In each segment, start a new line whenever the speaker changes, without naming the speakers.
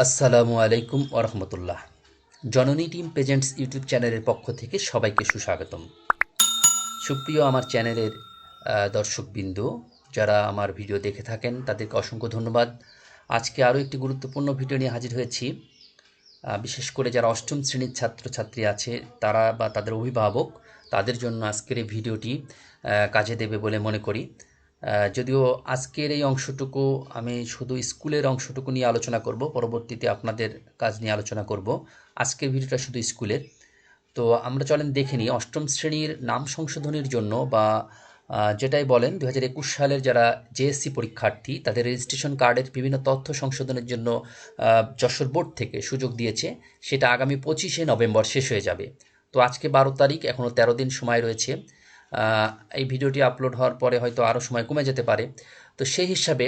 আসসালামু আলাইকুম ওরহমতুল্লাহ জননী টিম প্রেজেন্টস ইউটিউব চ্যানেলের পক্ষ থেকে সবাইকে সুস্বাগতম। সুপ্রিয় আমার চ্যানেলের দর্শকবৃন্দ, যারা আমার ভিডিও দেখে থাকেন, তাদেরকে অসংখ্য ধন্যবাদ। আজকে আরও একটি গুরুত্বপূর্ণ ভিডিও নিয়ে হাজির হয়েছি। বিশেষ করে যারা অষ্টম শ্রেণির ছাত্রছাত্রী আছে, তারা বা তাদের অভিভাবক, তাদের জন্য আজকের এই ভিডিওটি কাজে দেবে বলে মনে করি। যদিও আজকের এই অংশটুকু আমি শুধু স্কুলের অংশটুকু নিয়ে আলোচনা করব, পরবর্তীতে আপনাদের কাজ নিয়ে আলোচনা করব। আজকের ভিডিওটা শুধু স্কুলের। তো আমরা চলেন দেখে নিই, অষ্টম শ্রেণির নাম সংশোধনের জন্য বা যেটাই বলেন দু হাজার একুশ সালের যারা জেএসসি পরীক্ষার্থী, তাদের রেজিস্ট্রেশন কার্ডের বিভিন্ন তথ্য সংশোধনের জন্য যশোর বোর্ড থেকে সুযোগ দিয়েছে। সেটা আগামী পঁচিশে নভেম্বর শেষ হয়ে যাবে। তো আজকে বারো তারিখ এখনও তেরো দিন সময় রয়েছে। এই ভিডিওটি আপলোড হওয়ার পরে হয়তো আরও সময় কমে যেতে পারে। তো সেই হিসাবে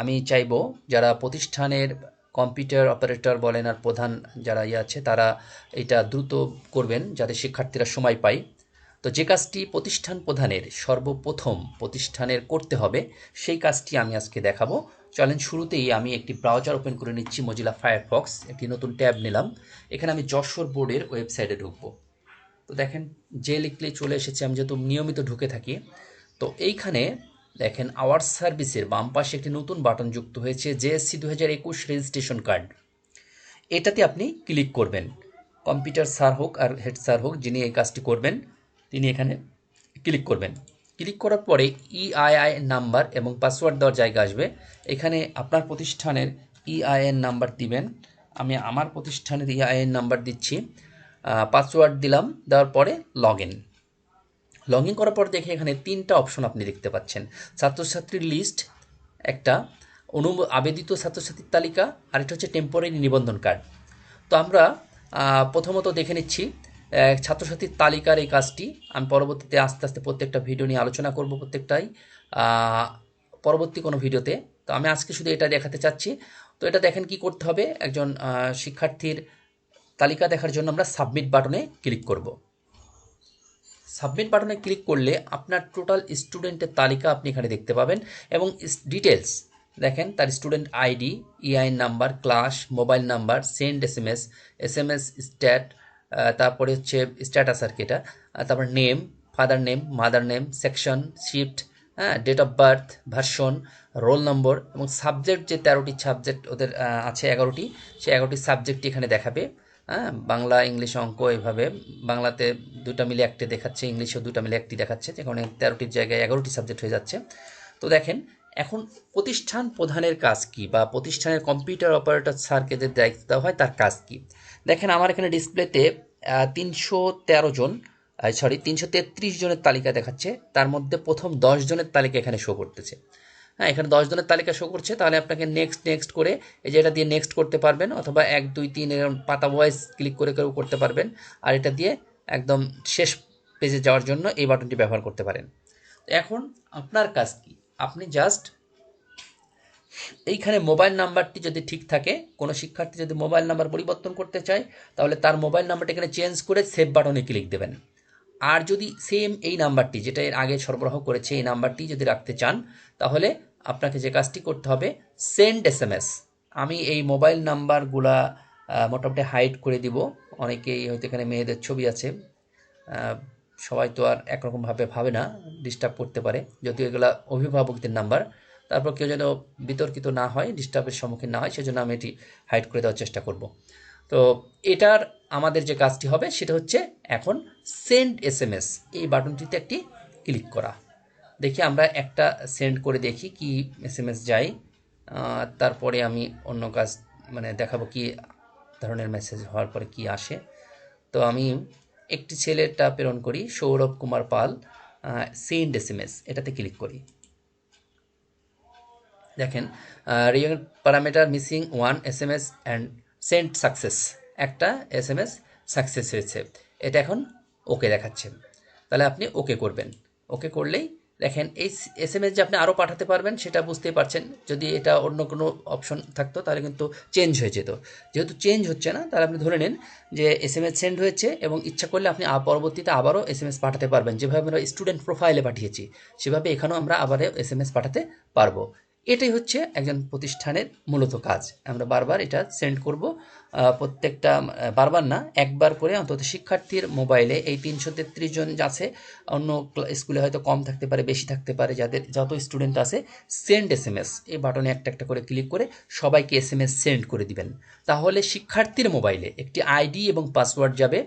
আমি চাইব যারা প্রতিষ্ঠানের কম্পিউটার অপারেটর বলেন আর প্রধান যারা ইয়ে আছে, তারা এটা দ্রুত করবেন যাতে শিক্ষার্থীরা সময় পায়। তো যে কাজটি প্রতিষ্ঠান প্রধানের সর্বপ্রথম প্রতিষ্ঠানের করতে হবে, সেই কাজটি আমি আজকে দেখাবো। চলেন শুরুতেই আমি একটি ব্রাউজার ওপেন করে নিচ্ছি মজিলা ফায়ারফক্স একটি নতুন ট্যাব নিলাম। এখানে আমি যশোর বোর্ডের ওয়েবসাইটে ঢুকবো। তো দেখেন, যে লিখলেই চলে এসেছে, আমি যেহেতু নিয়মিত ঢুকে থাকি, তো এইখানে দেখেন আওয়ার সার্ভিসের বাম পাশে একটি নতুন বাটন যুক্ত হয়েছে জেএসসি দু হাজার একুশ রেজিস্ট্রেশন কার্ড এটাতে আপনি ক্লিক করবেন। কম্পিউটার স্যার হোক আর হেড স্যার হোক, যিনি এই কাজটি করবেন, তিনি এখানে ক্লিক করবেন। ক্লিক করার পরে ইআইআই নাম্বার এবং পাসওয়ার্ড দেওয়ার জায়গা আসবে। এখানে আপনার প্রতিষ্ঠানের ইআইএন নাম্বার দিবেন। আমি আমার প্রতিষ্ঠানের ইআইএন নাম্বার দিচ্ছি। পাসওয়ার্ড দিলাম, দেওয়ার পরে লগ ইন লগ ইন করার পর দেখে এখানে তিনটা অপশন আপনি দেখতে পাচ্ছেন। ছাত্রছাত্রীর লিস্ট একটা অনু আবেদিত ছাত্রছাত্রীর তালিকা, আর এটা হচ্ছে টেম্পোরারি নিবন্ধন কার্ড তো আমরা প্রথমত দেখে নিচ্ছি ছাত্রছাত্রীর তালিকার এই কাজটি। আমি পরবর্তীতে আস্তে আস্তে প্রত্যেকটা ভিডিও নিয়ে আলোচনা করব প্রত্যেকটাই পরবর্তী কোনো ভিডিওতে তো আমি আজকে শুধু এটা দেখাতে চাচ্ছি। তো এটা দেখেন কি করতে হবে, একজন শিক্ষার্থীর তালিকা দেখার জন্য আমরা সাবমিট বাটনে ক্লিক করব। সাবমিট বাটনে ক্লিক করলে আপনার টোটাল স্টুডেন্টের তালিকা আপনি এখানে দেখতে পাবেন এবং ডিটেলস দেখেন তার student ID EIN number class mobile number send S M S S M S stat তারপরে হচ্ছে স্ট্যাটাস আর কি এটা তারপর name father name mother name section shift হ্যাঁ date of birth version roll number এবং সাবজেক্ট যে তেরোটি সাবজেক্ট ওদের আছে এগারোটি সেই এগারোটি সাবজেক্টই এখানে দেখাবে। হ্যাঁ বাংলা, ইংলিশ অঙ্ক এভাবে। বাংলাতে দুটা মিলে একটি দেখাচ্ছে, ইংলিশেও দুটা মিলে একটি দেখাচ্ছে, যেখানে তেরোটির জায়গায় এগারোটি সাবজেক্ট হয়ে যাচ্ছে। তো দেখেন, এখন প্রতিষ্ঠান প্রধানের কাজ কি বা প্রতিষ্ঠানের কম্পিউটার অপারেটর স্যারকে যে দায়িত্ব দেওয়া হয়, তার কাজ কি? দেখেন, আমার এখানে ডিসপ্লেতে তিনশো তেরো জন সরি তিনশো তেত্রিশ জনের তালিকা দেখাচ্ছে, তার মধ্যে প্রথম দশ জনের তালিকা এখানে শো করতেছে। হ্যাঁ এখানে দশ জনের তালিকা শো করছে, তাহলে আপনাকে নেক্সট নেক্সট করে এই যে এটা দিয়ে নেক্সট করতে পারবেন, অথবা এক, দুই, তিন এরকম পাতা ভয়েস ক্লিক করে করেও করতে পারবেন, আর এটা দিয়ে একদম শেষ পেজে যাওয়ার জন্য এই বাটনটি ব্যবহার করতে পারেন। এখন আপনার কাজ কি? আপনি জাস্ট এইখানে মোবাইল নাম্বারটি যদি ঠিক থাকে, কোনো শিক্ষার্থী যদি মোবাইল নাম্বার পরিবর্তন করতে চায়, তাহলে তার মোবাইল নাম্বারটি এখানে চেঞ্জ করে সেভ বাটনে ক্লিক দেবেন। আর যদি সেম এই নাম্বারটি যেটা এর আগে সরবরাহ করেছে, এই নাম্বারটি যদি রাখতে চান, তাহলে আপনাকে যে কাজটি করতে হবে সেন্ড এস এম এস আমি এই মোবাইল নাম্বারগুলা মোটামুটি হাইড করে দিব। অনেকেই হয়তো এখানে মেয়েদের ছবি আছে। সবাই তো আর একরকমভাবে ভাবে না ডিস্টার্ব করতে পারে। যদিও এগুলা অভিভাবকদের নাম্বার তারপর কেউ যেন বিতর্কিত না হয় ডিস্টার্বের সম্মুখীন না হয়, সেজন্য আমি এটি হাইড করে দেওয়ার চেষ্টা করব। তো এটার আমাদের যে কাজটি হবে, সেটা হচ্ছে এখন সেন্ড এস এম এস এই বাটনটিতে একটি ক্লিক করা। দেখি আমরা একটা সেন্ড করে দেখি কি এস এম এস যাই তারপরে আমি অন্য কাজ মানে দেখাবো কি ধরনের মেসেজ হওয়ার পরে কি আসে। তো আমি একটি ছেলেটা প্রেরণ করি, Sourav Kumar Pal send S M S এটাতে ক্লিক করি। দেখেন real parameter missing one S M S and send success একটা এস এম এস সাকসেস হয়েছে। এটা এখন ওকে দেখাচ্ছে। তাহলে আপনি ওকে করবেন। ওকে করলেই দেখেন, এই এস এম এস যে আপনি আরও পাঠাতে পারবেন, সেটা বুঝতেই পারছেন। যদি এটা অন্য কোনো অপশন থাকতো, তাহলে কিন্তু চেঞ্জ হয়ে যেত। যেহেতু চেঞ্জ হচ্ছে না, তাহলে আপনি ধরে নিন যে এস এম এস সেন্ড হয়েছে এবং ইচ্ছা করলে আপনি পরবর্তীতে আবারও এস এম এস পাঠাতে পারবেন। যেভাবে আমরা স্টুডেন্ট প্রোফাইলে পাঠিয়েছি, সেভাবে এখানেও আমরা আবারও এস এম এস পাঠাতে পারব। এটাই হচ্ছে একজন প্রতিষ্ঠানের মূলত কাজ। আমরা বারবার এটা সেন্ড করব। প্রত্যেকটা বারবার না, একবার করে অন্তত শিক্ষার্থীর মোবাইলে এই তিনশো তেত্রিশ জন আছে অন্য স্কুলে হয়তো কম থাকতে পারে, বেশি থাকতে পারে, যাদের, যত স্টুডেন্ট আছে সেন্ড এস এম এস এই বাটনে একটা একটা করে ক্লিক করে সবাইকে এস এম এস সেন্ড করে দিবেন। তাহলে শিক্ষার্থীর মোবাইলে একটি আইডি এবং পাসওয়ার্ড যাবে।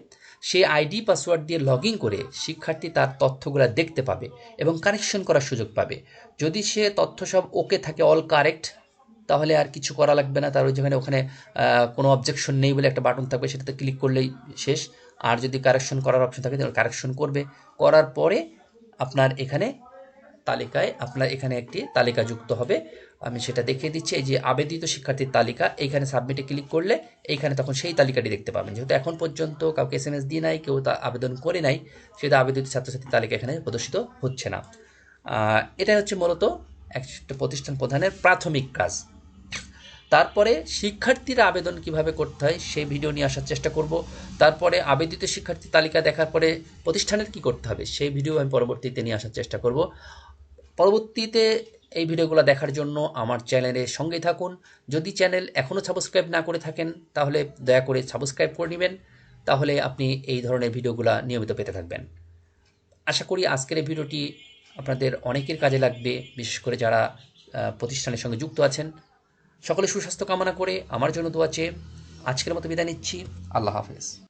সেই আইডি, পাসওয়ার্ড দিয়ে লগ করে শিক্ষার্থী তার তথ্যগুলো দেখতে পাবে এবং কানেকশন করার সুযোগ পাবে। যদি সে তথ্য সব ওকে থাকে, অল কারেক্ট, তাহলে আর কিছু করা লাগবে না। তার ওই যেখানে ওখানে কোনো অবজেকশন নেই বলে একটা বাটন থাকবে, সেটাতে ক্লিক করলেই শেষ। আর যদি কারেকশন করার অপশন থাকে, তাহলে কারেকশন করবে। করার পরে আপনার এখানে তালিকায় আপনার এখানে একটি তালিকা যুক্ত হবে। আমি সেটা দেখিয়ে দিচ্ছি এই যে আবেদিত শিক্ষার্থীর তালিকা এইখানে সাবমিটে ক্লিক করলে এইখানে তখন সেই তালিকাটি দেখতে পাবেন। যেহেতু এখন পর্যন্ত কাউকে এস এম এস দিয়ে নাই কেউ তা আবেদন করে নাই সেটা আবেদিত ছাত্রছাত্রীর তালিকা এখানে প্রদর্শিত হচ্ছে না। আহ, এটা হচ্ছে মূলত একটা প্রতিষ্ঠান প্রধানের প্রাথমিক কাজ। তারপরে শিক্ষার্থীরা আবেদন কীভাবে করতে হয় সেই ভিডিও নিয়ে আসার চেষ্টা করব। তারপরে আবেদিত শিক্ষার্থী তালিকা দেখার পরে প্রতিষ্ঠানের কি করতে হবে সেই ভিডিও আমি পরবর্তীতে নিয়ে আসার চেষ্টা করব। পরবর্তীতে এই ভিডিওগুলো দেখার জন্য আমার চ্যানেলের সঙ্গেই থাকুন। যদি চ্যানেল এখনও সাবস্ক্রাইব না করে থাকেন, তাহলে দয়া করে সাবস্ক্রাইব করে নেবেন। তাহলে আপনি এই ধরনের ভিডিওগুলো নিয়মিত পেতে থাকবেন। আশা করি আজকের এই ভিডিওটি আপনাদের অনেকের কাজে লাগবে, বিশেষ করে যারা প্রতিষ্ঠানের সঙ্গে যুক্ত আছেন। সকলে সুস্বাস্থ্য কামনা করে আমার জন্য দোয়া চেয়ে আজকের মতো বিদায় নিচ্ছি। আল্লাহ হাফেজ।